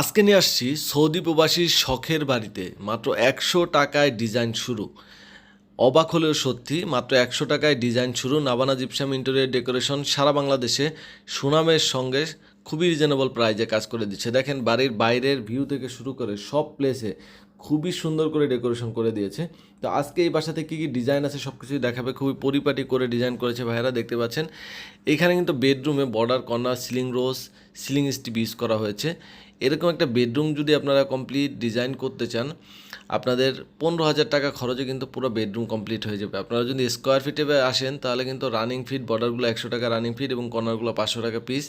আজকে নিয়ে আসছি সৌদি প্রবাসীর শখের বাড়িতে। মাত্র একশো টাকায় ডিজাইন শুরু। অবাক হলেও সত্যি, মাত্র একশো টাকায় ডিজাইন শুরু নাবানা জিপসাম ইন্টেরিয়ার ডেকোরেশন সারা বাংলাদেশে সুনামের সঙ্গে খুবই রিজনেবল প্রাইজে কাজ করে দিচ্ছে। দেখেন, বাড়ির বাইরের ভিউ থেকে শুরু করে সব প্লেসে খুবই সুন্দর করে ডেকোরেশন করে দিয়েছে। তো আজকে এই বাসাতে কী কী ডিজাইন আছে সব কিছুই দেখাবে। খুবই পরিপাটি করে ডিজাইন করেছে ভাইয়েরা, দেখতে পাচ্ছেন। এখানে কিন্তু বেডরুমে border corner ceiling rose ceiling strip use করা হয়েছে। এরকম একটা বেডরুম যদি আপনারা কমপ্লিট ডিজাইন করতে চান, আপনাদের পনেরো হাজার টাকা খরচে কিন্তু পুরো বেডরুম কমপ্লিট হয়ে যাবে। আপনারা যদি স্কোয়ার ফিটে আসেন, তাহলে কিন্তু রানিং ফিট বর্ডারগুলো একশো টাকা রানিং ফিট এবং কর্নারগুলো পাঁচশো টাকা পিস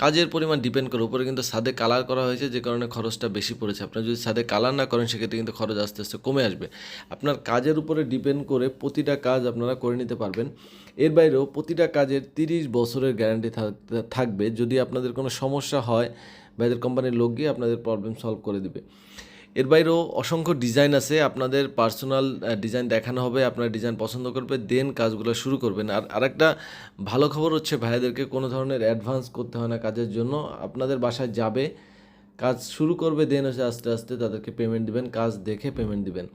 কাজের পরিমাণ ডিপেন্ড করে, উপরে কিন্তু সাদে কালার করা হয়েছে, যে কারণে খরচটা বেশি পড়েছে। আপনারা যদি সাদে কালার না করেন, সেক্ষেত্রে কিন্তু খরচ আস্তে আস্তে কমে আসবে। আপনার কাজের উপরে ডিপেন্ড করে প্রতিটা কাজ আপনারা করে নিতে পারবেন। এর বাইরেও প্রতিটা কাজের তিরিশ বছরের গ্যারান্টি থাকবে। যদি আপনাদের কোনো সমস্যা হয় বা এদের কোম্পানির লোক গিয়ে আপনাদের প্রবলেম সলভ করে দিবে। এর বাইরেও অসংখ্য ডিজাইন আছে। আপনাদের পার্সোনাল ডিজাইন দেখানো হবে, আপনারা ডিজাইন পছন্দ করবে দেন কাজগুলো শুরু করবেন। আর আরেকটা ভালো খবর হচ্ছে, ভাইয়াদেরকে কোনো ধরনের অ্যাডভান্স করতে হয় না কাজের জন্য। আপনাদের বাসায় যাবে, কাজ শুরু করবে দেন হচ্ছে আস্তে আস্তে তাদেরকে পেমেন্ট দিবেন, কাজ দেখে পেমেন্ট দিবেন।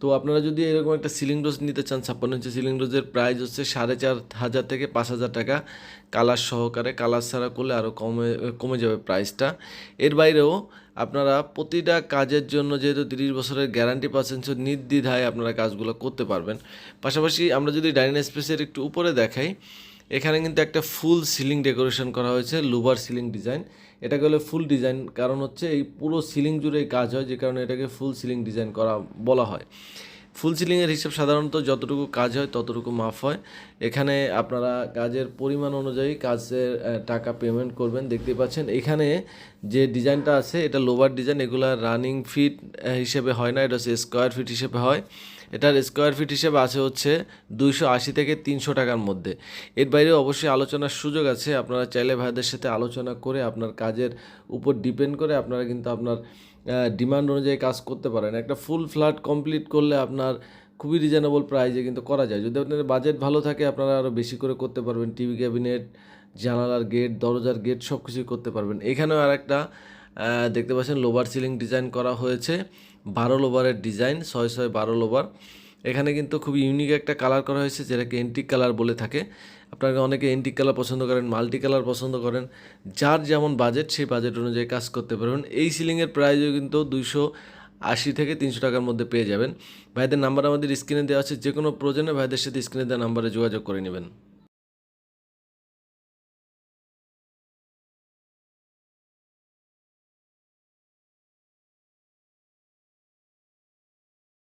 তো আপনারা যদি এরকম একটা সিলিং ডোজ নিতে চান, ছাপ্পান্ন ইঞ্চি সিলিং ডোজের প্রাইস হচ্ছে সাড়ে চার হাজার থেকে পাঁচ হাজার টাকা। কালার সহকারে কালার ছাড়া করলে আরও কমে কমে যাবে প্রাইসটা এর বাইরেও আপনারা প্রতিটা কাজের জন্য যেহেতু তিরিশ বছরের গ্যারান্টি পাচ্ছেন সো নির্দ্বিধায় আপনারা কাজগুলো করতে পারবেন। পাশাপাশি আমরা যদি ডাইনিং স্পেসের একটু উপরে দেখাই এখানে কিন্তু একটা ফুল সিলিং ডেকোরেশন করা হয়েছে লুবার সিলিং ডিজাইন। এটাকে হলে ফুল ডিজাইন, কারণ হচ্ছে এই পুরো সিলিং জুড়ে কাজ হয়, যে কারণে এটাকে ফুল সিলিং ডিজাইন করা, বলা হয়। ফুল সিলিংয়ের হিসাব সাধারণত যতটুকু কাজ হয়, ততটুকু মাফ হয়। এখানে আপনারা কাজের পরিমাণ অনুযায়ী কাজের টাকা পেমেন্ট করবেন, দেখতে পাচ্ছেন। এখানে যে ডিজাইনটা আছে, এটা লোভার ডিজাইন, এগুলা রানিং ফিট হিসেবে হয় না, এটা হচ্ছে স্কোয়ার ফিট হিসেবে হয়। এটার স্কোয়ার ফিট হিসেবে আছে হচ্ছে দুইশো আশি থেকে তিনশো টাকার মধ্যে। এর বাইরে অবশ্যই আলোচনার সুযোগ আছে, আপনারা চাইলে ভাইদের সাথে আলোচনা করে আপনার কাজের উপর ডিপেন্ড করে আপনারা কিন্তু আপনার ডিমান্ড অনুযায়ী কাজ করতে পারেন। একটা ফুল ফ্ল্যাট কমপ্লিট করলে আপনার খুবই রিজনেবল প্রাইজে কিন্তু করা যায়। যদি আপনাদের বাজেট ভালো থাকে, আপনারা আরও বেশি করে করতে পারবেন। টিভি ক্যাবিনেট জানালার গেট দরজার গেট সব কিছুই করতে পারবেন। এখানেও আর একটা দেখতে পাচ্ছেন লোবার সিলিং ডিজাইন করা হয়েছে। বারো লোবারের ডিজাইন, ছয় ছয় বারো লোবার। এখানে কিন্তু খুব ইউনিক একটা কালার করা হয়েছে, যেটাকে এন্টিক কালার বলে থাকে। আপনারা অনেকে এন্টিক কালার পছন্দ করেন মাল্টি কালার পছন্দ করেন। যার যেমন বাজেট সেই বাজেট অনুযায়ী কাজ করতে পারবেন। এই সিলিংয়ের প্রাইসও কিন্তু দুইশো আশি থেকে তিনশো টাকার মধ্যে পেয়ে যাবেন। ভাইদের নাম্বার আমাদের স্ক্রিনে দেওয়া আছে যে কোনো প্রয়োজনে ভাইদের সাথে স্ক্রিনে দেওয়া নাম্বারে যোগাযোগ করে নেবেন।